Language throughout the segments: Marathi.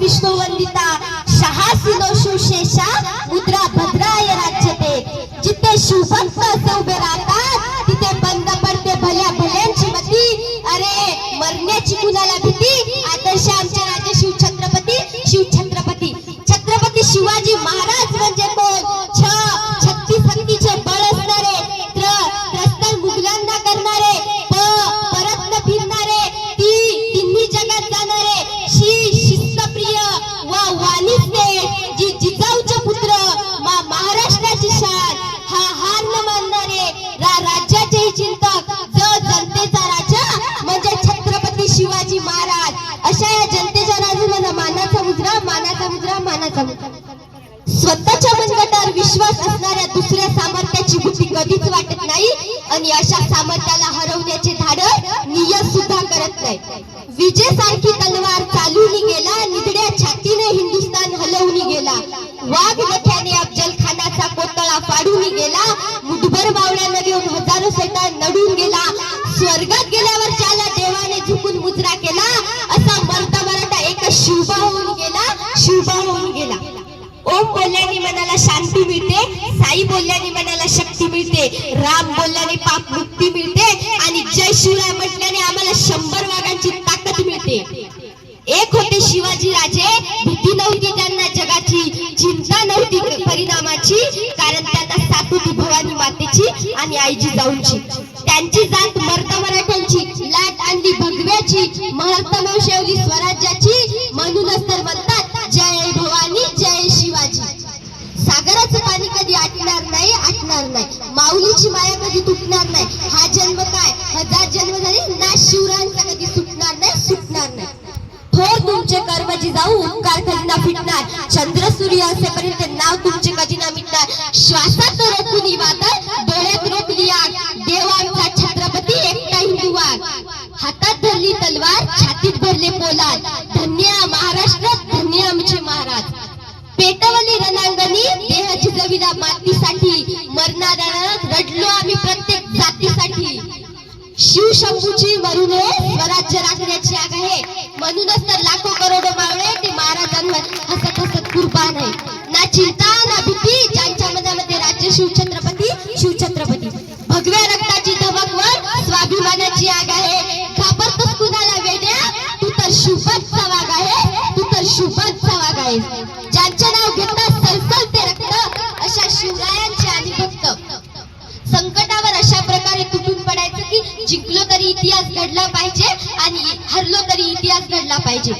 विष्णुवंदिता शहासिनो शिवशेषा मुद्रा भद्राय राज्यते. जिथे शिवभक्त मानाचा स्वतःच्या मनगटावर विश्वास असणाऱ्या दुसऱ्या सामर्थ्याची भीती कधीच वाटत नाही आणि अशा सामर्थ्याला हरवण्याचे धाडस नियत सुद्धा करत नाही. विजय सारखी तलवार चालून गेला निधड्या छातीने हिंदुस्थान हलवून गेला. वाघ मनाला शांती मिळते साई बोलल्याने मनाला शक्ती मिळते राम बोलल्याने पाप मुक्ती मिळते आणि जय शिवराय म्हटल्याने आम्हाला शंभर वाघांची ताकद मिळते. एक होते शिवाजी राजे भीती नव्हती त्यांना जगाची चिंता नव्हती परिणामाची कारण त्यांना साथ होती भवानी मातेची आणि आईची जाऊनची. त्यांची जात मर्द मराठ्यांची लाट आणली भगव्याची महत्तम शेवली स्वराज्याची म्हणूनच तर म्हणतात तुटणार नाही. माऊलीची माया कधी तुटणार नाही. हा जन्म काय? हजार जन्म झाले ना शिवरायांचा कधी सुटणार नाही सुटणार नाही. थोर तुमचे कर्म जी जाऊ उपकार खजिना फिटणार. चंद्र सूर्य असेपर्यंत नाव तुमचे कधी मिटणार. श्वासात रोखून वादळ शिव शंभूची मरू स्वराज्य राखण्याची आग आहे. म्हणूनच तर लाखो करोडो मावळे ते महाराजांवर हसत हसत कुर्बान आहे. ना चिंता ना भीती ज्यांच्या मनामध्ये राज्य शिवछत्रपती शिवछत्रपती भगव्या रक्ताची धमक वर स्वाभिमानाची आग आहे. घाबरतोस कुणाला वेड्या? तू तर शुभच वाघ आहे. तू तर शुभच वाघ आहे घडला पाहिजे आणि हरलो तरी इतिहास घडला पाहिजे.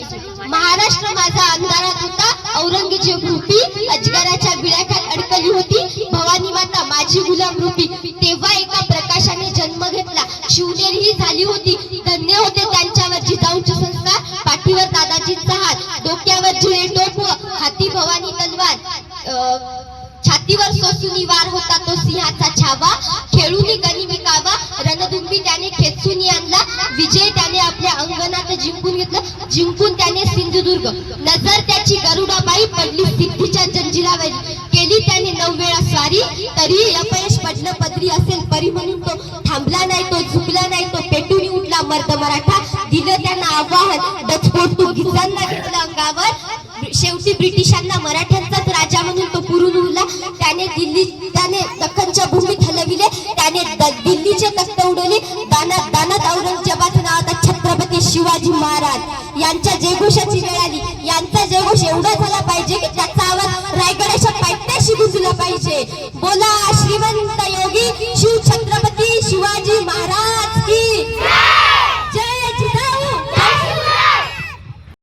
महाराष्ट्र माझा अंधारात होता. औरंगजेब रूपी अजगराच्या बिळाखात अडकली होती. भवानी माता माझी गुलाम रूपी. तेव्हा एका प्रकाशाने जन्म घेतला. शिवनेरी ही झाली होती. धन्य होते त्यांच्यावर जिजाऊंची संस्कार. पाठीवर दादाजींचा हात डोक्यावर झिळे टोप हाती भवानी तलवार. छातीवर सोसुनी वार होता तो सिंहाचा छावा. खेळूनी गनिमी कावा रणदुंबी त्याने खेचून आणला. विजय त्याने आपल्या अंगणात जिंकून घेतलं. जिंकून त्याने सिंधुदुर्ग. नजर त्याची गरुडाबाई पडली सिद्धीच्या जंजिरावर. केली त्याने नऊ वेळा स्वारी. तरी अपयश पडलं पदरी असेल परी म्हणून तो थांबला नाही तो झुकला नाही तो पेटून उठला मर्द मराठा. दिलं त्यांना आव्हान. डचपोट तो घेतला अंगावर. शेवटी ब्रिटिशांना मराठा म्हणून तो पुरून उरला. त्याने दिल्ली त्याने दख्खनच्या भूमीत हलविले त्याने दिल्लीचे तख्त उडवले. दाना दानात औरंगजेबाचं नाव आता छत्रपती शिवाजी महाराज. यांच्या जयघोषाची वेळ आली. यांचा जयघोष एवढा झाला पाहिजे की त्याचा आवाज रायगडाच्या पायथ्याशी गुंजला पाहिजे. बोला श्रीमंत योगी शिव छत्रपती